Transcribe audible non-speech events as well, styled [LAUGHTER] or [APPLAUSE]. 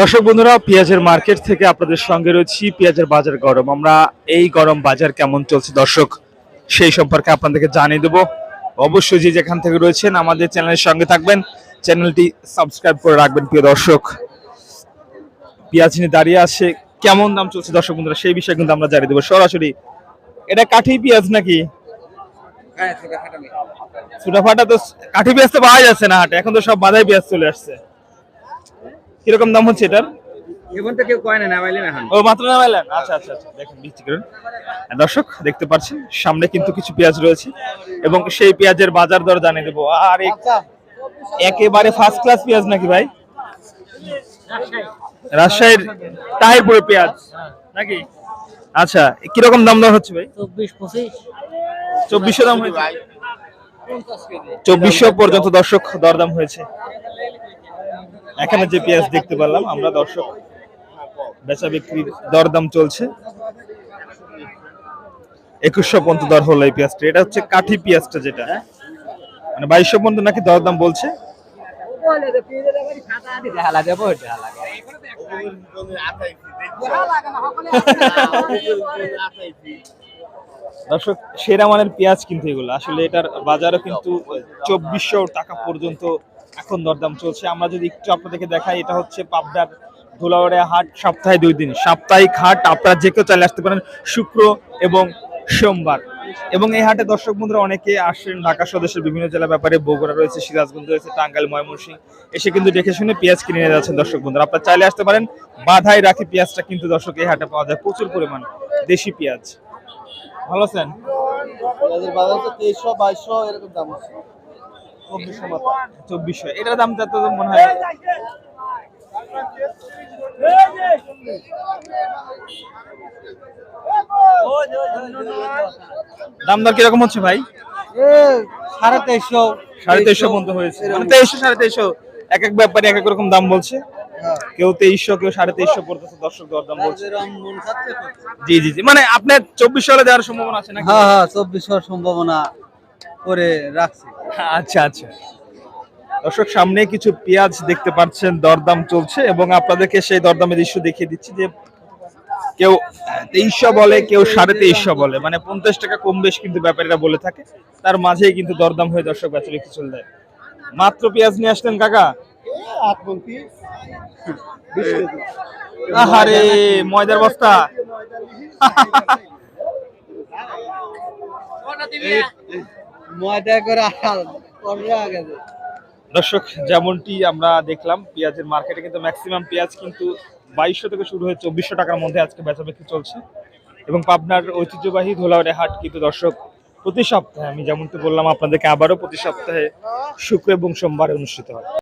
দর্শক বন্ধুরা পেঁয়াজের মার্কেট থেকে আপনাদের সঙ্গে রয়েছি পেঁয়াজের বাজার গরম। আমরা এই গরম বাজার কেমন চলছে দর্শক সেই সম্পর্কে আপনাদেরকে জানিয়ে দেবো। অবশ্যই যে যেখান থেকে রয়েছেন আমাদের চ্যানেলের সঙ্গে থাকবেন। চ্যানেলটি সাবস্ক্রাইব করে রাখবেন প্রিয় দর্শক। পেঁয়াজ নিয়ে দাঁড়িয়ে আছে কেমন দাম চলছে দর্শক বন্ধুরা সেই বিষয়ে কিন্তু আমরা জানিয়ে দেবো। সরাসরি এটা কাঠি পেঁয়াজ নাকি? ছোটা ফাটা তো কাঠি পেঁয়াজ তো পাওয়া যাচ্ছে না হাটে এখন তো সব বাধাই পেঁয়াজ চলে আসছে। কীরকম দাম হচ্ছে এটার? এখন তো কেউ কয় না নামাইলেন এখন। ও মাত্র নামাইলেন আচ্ছা আচ্ছা আচ্ছা দেখেন বিক্রি করুন। দর্শক দেখতে পাচ্ছেন সামনে কিন্তু কিছু পেঁয়াজ রয়েছে এবং সেই পেঁয়াজের বাজার দর জানিয়ে দেবো। আর একেবারে ফার্স্ট ক্লাস পেঁয়াজ নাকি ভাই? রাজশাহীর তাহিরপুরের পেঁয়াজ। নাকি? আচ্ছা কীরকম দাম দর হচ্ছে ভাই? চব্বিশ পঁচিশ। চব্বিশশো দাম হয়েছে। চব্বিশশো পর্যন্ত দর্শক দরদাম হয়েছে। এখানে যে পেঁয়াজ দেখতে পারলাম আমরা দর্শক বেচা বিক্রির দরদাম চলছে। একুশশো পর্যন্ত দর হলো এই পেঁয়াজটা। এটা হচ্ছে কাঠি পেঁয়াজটা যেটা। মানে বাইশশো পর্যন্ত নাকি দরদাম বলছে? দর্শক, সেরা মানের পেঁয়াজ কিন্তু এগুলো। আসলে এটার বাজারও কিন্তু চব্বিশশো টাকা পর্যন্ত এখন দরদাম চলছে। আমরা যদি একটু আপনাদেরকে দেখাই, এটা হচ্ছে পাবনার ধুলাউড়িয়া হাট, সপ্তাহে দুই দিন। সাপ্তাহিক হাট, আপনারা যে কেউ চলে আসতে পারেন শুক্র এবং সোমবার। এবং এই হাটে দর্শক বন্ধুরা অনেকে আসেন ঢাকা স্বদেশের বিভিন্ন জেলা ব্যাপারে। বগুড়া রয়েছে, সিরাজগঞ্জ রয়েছে, টাঙ্গাইল, ময়মনসিংহ। এসে কিন্তু দেখে শুনে পেঁয়াজ কিনে নিয়ে যাচ্ছেন দর্শক বন্ধুরা। আপনারা চাইলে আসতে পারেন বাধাই রাখি পেঁয়াজটা কিন্তু দর্শক এই হাটে পাওয়া যায়। প্রচুর পরিমাণ দেশি পেঁয়াজ। ভালো আছেন? তেইশশো, বাইশশো, এরকম দাম আছে চব্বিশশো মতো। চব্বিশশো এটার দাম মনে হয় দর কীরকম হচ্ছে ভাই? সাড়ে তেইশশো। সাড়ে তেইশশো পর্যন্ত হয়েছে। মানে তেইশশো সাড়ে তেইশশো এক এক ব্যাপারে এক এক রকম দাম বলছে। কেউ তেইশশো কেউ সাড়ে তেইশশো পর্যন্ত দর্শক বলছে। জি জি জি। মানে আপনার চব্বিশ সালে দেওয়ার সম্ভাবনা আছে নাকি? হ্যাঁ হ্যাঁ চব্বিশশোর সম্ভাবনা করে রাখছি। আচ্ছা আচ্ছা। দর্শক সামনে কিছু পেঁয়াজ দেখতে পাচ্ছেন দরদাম চলছে এবং আপনাদেরকে সেই দরদামের দৃশ্য দেখিয়ে দিচ্ছি যে কেউ তেইশশো বলে কেউ সাড়ে তেইশশো বলে। মানে পঞ্চাশ টাকা কম বেশ কিন্তু ব্যাপারীরা বলে থাকে। তার মাঝেই কিন্তু দরদাম হয়ে দর্শক বেচা বিক্রি চলে যায় মাত্র পেঁয়াজ নিয়ে আসলেন কাকা। আহারে ময়দার বস্তা। [LAUGHS] দর্শক, যেমনটি আমরা দেখলাম, পেঁয়াজের মার্কেটে কিন্তু ম্যাক্সিমাম পেঁয়াজ কিন্তু বাইশশো থেকে শুরু হয়ে চব্বিশশো টাকার মধ্যে আজকে বেচাবেচি চলছে। এবং পাবনার ঐতিহ্যবাহী ধোলাউড়ে হাট কিন্তু দর্শক, প্রতি সপ্তাহে, আমি যেমনটি বললাম, আপনাদেরকে আবারও প্রতি সপ্তাহে শুক্র এবং সোমবারে অনুষ্ঠিত হয়।